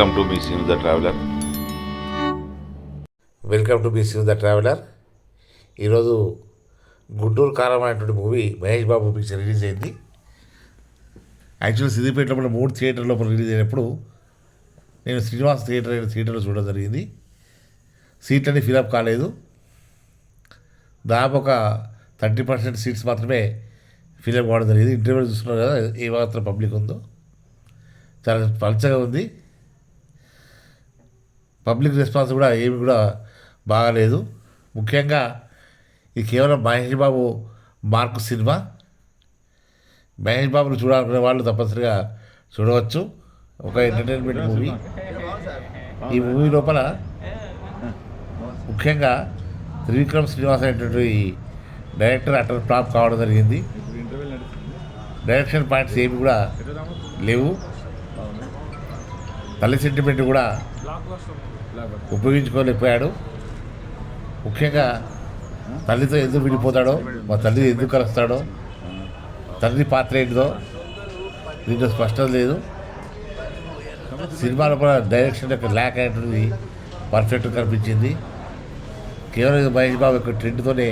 Welcome to me seen the traveller welcome to be seen the traveller ఈరోజు గుంటూరు కారం అనేటువంటి movie Mahesh Babu picture release అయింది. Actually సిద్దిపేటలో మన మూడు థియేటర్ లోపల రిలీజ్ అయినప్పుడు నేను శ్రీనివాస్ థియేటర్ అయిన థియేటర్లో చూడడం జరిగింది. సీట్లన్నీ ఫిలప్ కాలేదు. దాదాపు ఒక థర్టీ పర్సెంట్ సీట్స్ మాత్రమే ఫిలప్ కావడం జరిగింది. ఇంటర్వ్యూ చూస్తున్నారు కదా ఏ మాత్రం పబ్లిక్ ఉందో. చాలా పలచగా ఉంది. పబ్లిక్ రెస్పాన్స్ కూడా ఏమి కూడా బాగాలేదు. ముఖ్యంగా ఇది కేవలం మహేష్ బాబు మార్కు సినిమా. మహేష్ బాబును చూడాలనుకునే వాళ్ళు తప్పనిసరిగా చూడవచ్చు. ఒక ఎంటర్టైన్మెంట్ మూవీ ఈ మూవీ లోపల ముఖ్యంగా త్రివిక్రమ్ శ్రీనివాస్ అనేటువంటి డైరెక్టర్ అటర్ ఫ్లాప్ కావడం జరిగింది. డైరెక్షన్ పాయింట్స్ ఏమి కూడా లేవు. తల్లి సెంటిమెంట్ కూడా ఉపయోగించుకోలేకపోయాడు. ముఖ్యంగా తల్లితో ఎందుకు విడిపోతాడో మా తల్లి ఎందుకు కలుస్తాడో తల్లి పాత్ర ఏంటిదో దీంట్లో స్పష్టత లేదు. సినిమాలో కూడా డైరెక్షన్ యొక్క ల్యాక్ అయినటువంటి పర్ఫెక్ట్ కనిపించింది. కేవలం మహేష్ బాబు యొక్క ట్రెండ్తోనే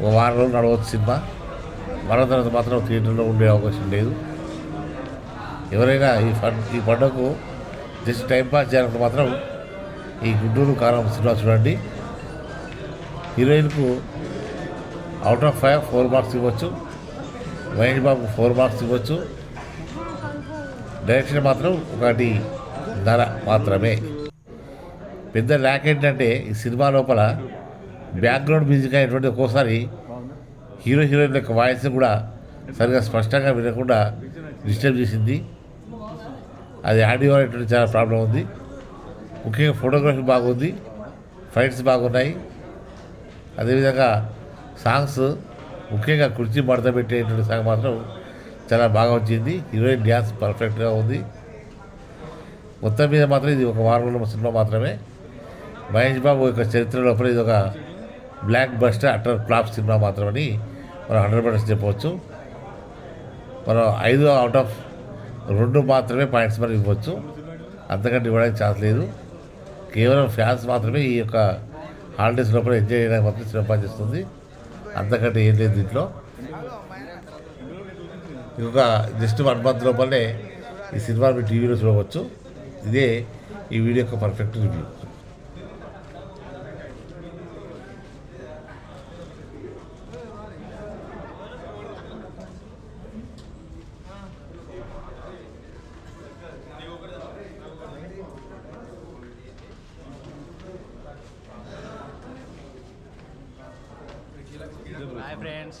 ఒక వారం రోజులు నడవచ్చు సినిమా. మరో తర్వాత మాత్రం థియేటర్లో ఉండే అవకాశం లేదు. ఎవరైనా ఈ ఫండ్ ఈ పండుగకు జస్ట్ టైం పాస్ చేయాలంటే మాత్రం ఈ గుంటూరు కారం సినిమా చూడండి. హీరోయిన్కు out of five four marks ఇవ్వచ్చు. మహేష్ బాబుకు ఫోర్ మార్క్స్ ఇవ్వచ్చు. డైరెక్షన్ మాత్రం ఒకటి ధర మాత్రమే. పెద్ద ల్యాక్ ఏంటంటే ఈ సినిమా లోపల బ్యాక్గ్రౌండ్ మ్యూజిక్ అయినటువంటి ఒక్కోసారి హీరో హీరోయిన్ యొక్క వాయిస్ కూడా సరిగా స్పష్టంగా వినకుండా డిస్టర్బ్ చేసింది. అది ఆడియో అనేటువంటి చాలా ప్రాబ్లం ఉంది. ముఖ్యంగా ఫోటోగ్రఫీ బాగుంది ఫైట్స్ బాగున్నాయి. అదేవిధంగా సాంగ్స్ ముఖ్యంగా కుర్చీ మడత పెట్టేటువంటి సాంగ్ మాత్రం చాలా బాగా వచ్చింది. హీరోయిన్ డ్యాన్స్ పర్ఫెక్ట్గా ఉంది. మొత్తం మీద మాత్రం ఇది ఒక వారంలో సినిమా మాత్రమే. మహేష్ బాబు యొక్క చరిత్ర లోపల ఇది ఒక blockbuster utter flop cinema మాత్రమని మనం హండ్రెడ్ పర్సెంట్ చెప్పవచ్చు. మనం ఐదు అవుట్ ఆఫ్ రెండు మాత్రమే పాయింట్స్ మనం ఇవ్వచ్చు. అంతకంటే ఇవ్వడానికి ఛాన్స్ లేదు. కేవలం ఫ్యాన్స్ మాత్రమే ఈ యొక్క హాలిడేస్ లోపల ఎంజాయ్ చేయడానికి మాత్రం సినిమా చేస్తుంది అంతకంటే ఏం లేదు దీంట్లో. ఇంకొక జస్ట్ వన్ మంత్ లోపలనే ఈ సినిమా మీ టీవీలో చూడవచ్చు. ఇదే ఈ వీడియో యొక్క పర్ఫెక్ట్ రివ్యూ హాయ్ ఫ్రెండ్స్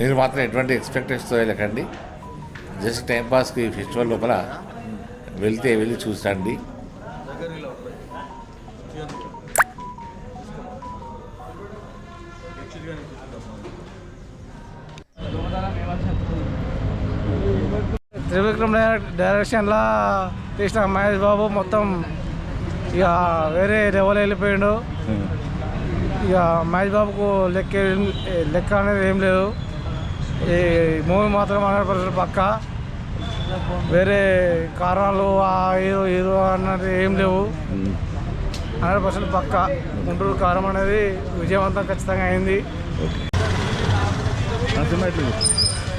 మీరు మాత్రం ఎటువంటి ఎక్స్పెక్టేషన్తో వెళ్ళకండి. జస్ట్ టైం పాస్కి ఫెస్టివల్ లోపల వెళ్తే వెళ్ళి చూసండి. త్రివిక్రమ్ డైరెక్- డైరెక్షన్లో తీసిన మహేష్ బాబు మొత్తం ఇక వేరే లెవెల్ వెళ్ళిపోయాడు. ఇక మహేష్ బాబుకు లెక్క లెక్క అనేది ఏం లేదు. ఈ మూవీ మాత్రం హండ్రెడ్ పర్సెంట్ పక్క. వేరే కారణాలు ఆ హీరో హీరో అన్నది ఏం లేవు. హండ్రెడ్ పర్సెంట్ పక్క. గుంటూరు కారం అనేది విజయవంతం ఖచ్చితంగా అయింది.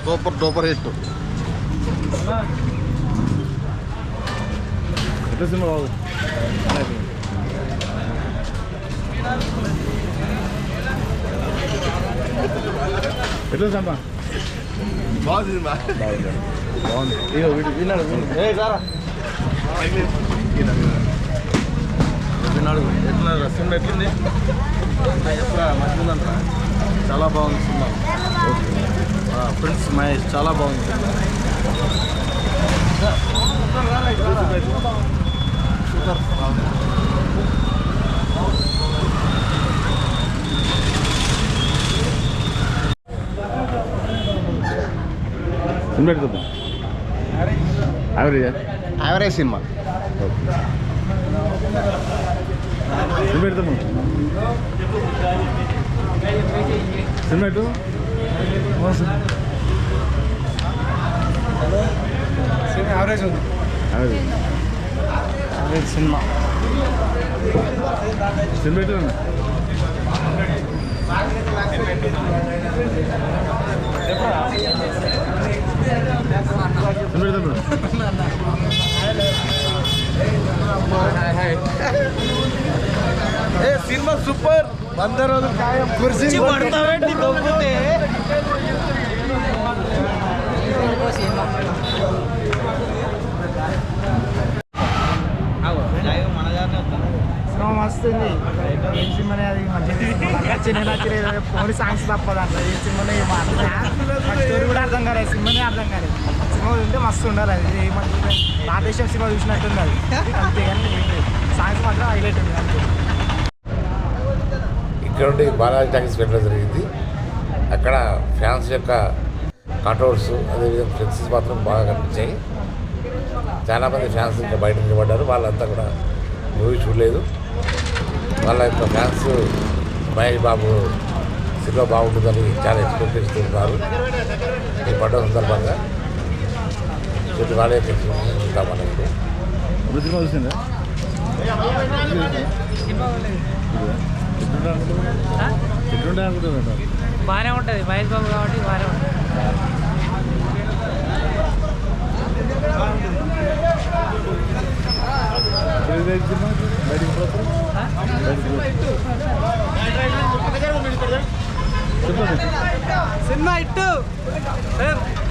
Super duper hit. Cinema Babu. ఎట్లా సినిమా బాగుంది బాగుంది ఇగో వీడు విన్నాడు ఏ సారా విన్నాడు ఎట్లా సినిమా ఎట్లుంది ఎట్లా మంచిగుందంట చాలా బాగుంది. సినిమా ఫ్రెండ్స్ మహేష్ చాలా బాగుంది సినిమా ఎట్లుందా యావరేజ్ యావరేజ్ సినిమా. సినిమా ఎడుతాము సినిమా ఎటు యావరేజ్ ఉంది. Average cinema. సినిమా ఎటు అన్న. సినిమా సూపర్ వంద రోజులు ఖాయం కుర్చీ పడతావేంటి దొబ్బుతే ఉంది ఏం సినిమానే అది మంచిది నచ్చిన ఓన్లీ సాంగ్స్ తప్ప దాంట్లో ఏ సినిమానే కూడా అర్థం కాలేదు సినిమానే అర్థం కాలేదు సినిమా ఉంటే మస్తు ఉండాలి అది. ఏమంటే భారతదేశం సినిమా చూసినట్టుంది అది అంతేగాని. సాంగ్స్ మాత్రం హైలైట్ ఉంది అంతే. ఇక్కడ నుండి బాలాజీ టాకీస్ వెళ్ళడం జరిగింది. అక్కడ ఫ్యాన్స్ యొక్క కటౌట్స్ అదేవిధంగా ఫ్లెక్సీస్ మాత్రం బాగా కనిపించాయి. చాలామంది ఫ్యాన్స్ ఇంకా బయట నిలబడ్డారు. వాళ్ళంతా కూడా మూవీ చూడలేదు. వాళ్ళ యొక్క ఫ్యాన్స్ మహేష్ బాబు సినిమా బాగుంటుందని చాలా ఎక్స్పెక్ట్ చేస్తున్నారు ఈ పండుగ సందర్భంగా. చూసి వాళ్ళ యొక్క చూద్దామని ఇప్పుడు సినిమా చూసిందా ఎట్లుంటా అనుకుంటున్నా బాగానే ఉంటుంది మహేష్ బాబు కాబట్టి బాగానే ఉంటుంది సినిమా బయటికి పోతారు చెప్పండి సినిమా ఇట్టు మహేష్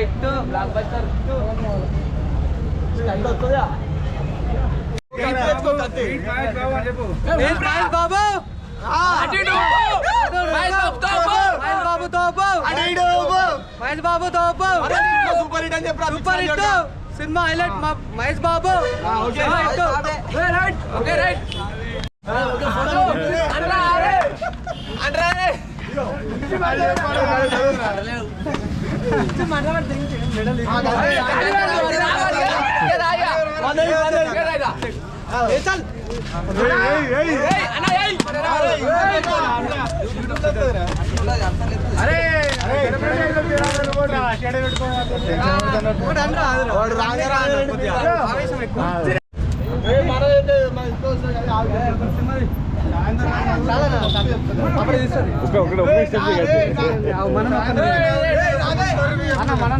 సినిమా ఇట్టు బ్లాక్ బస్టర్ ఇట్టు మహేష్ బాబు మహేష్ బాబు తోపు మహేష్ బాబు తోపు మహేష్ బాబు తోపు సూపర్ హిట్ అని చెప్పి సూపర్ హిట్ సినిమా హైలైట్ మా మహేష్ బాబు సినిమా హిట్ ఓకే రైట్ వాడు రాగా రాడు ఆవేశం ఎక్కువ ఒక ఒకటి ఒకే స్టెప్ అన్న మన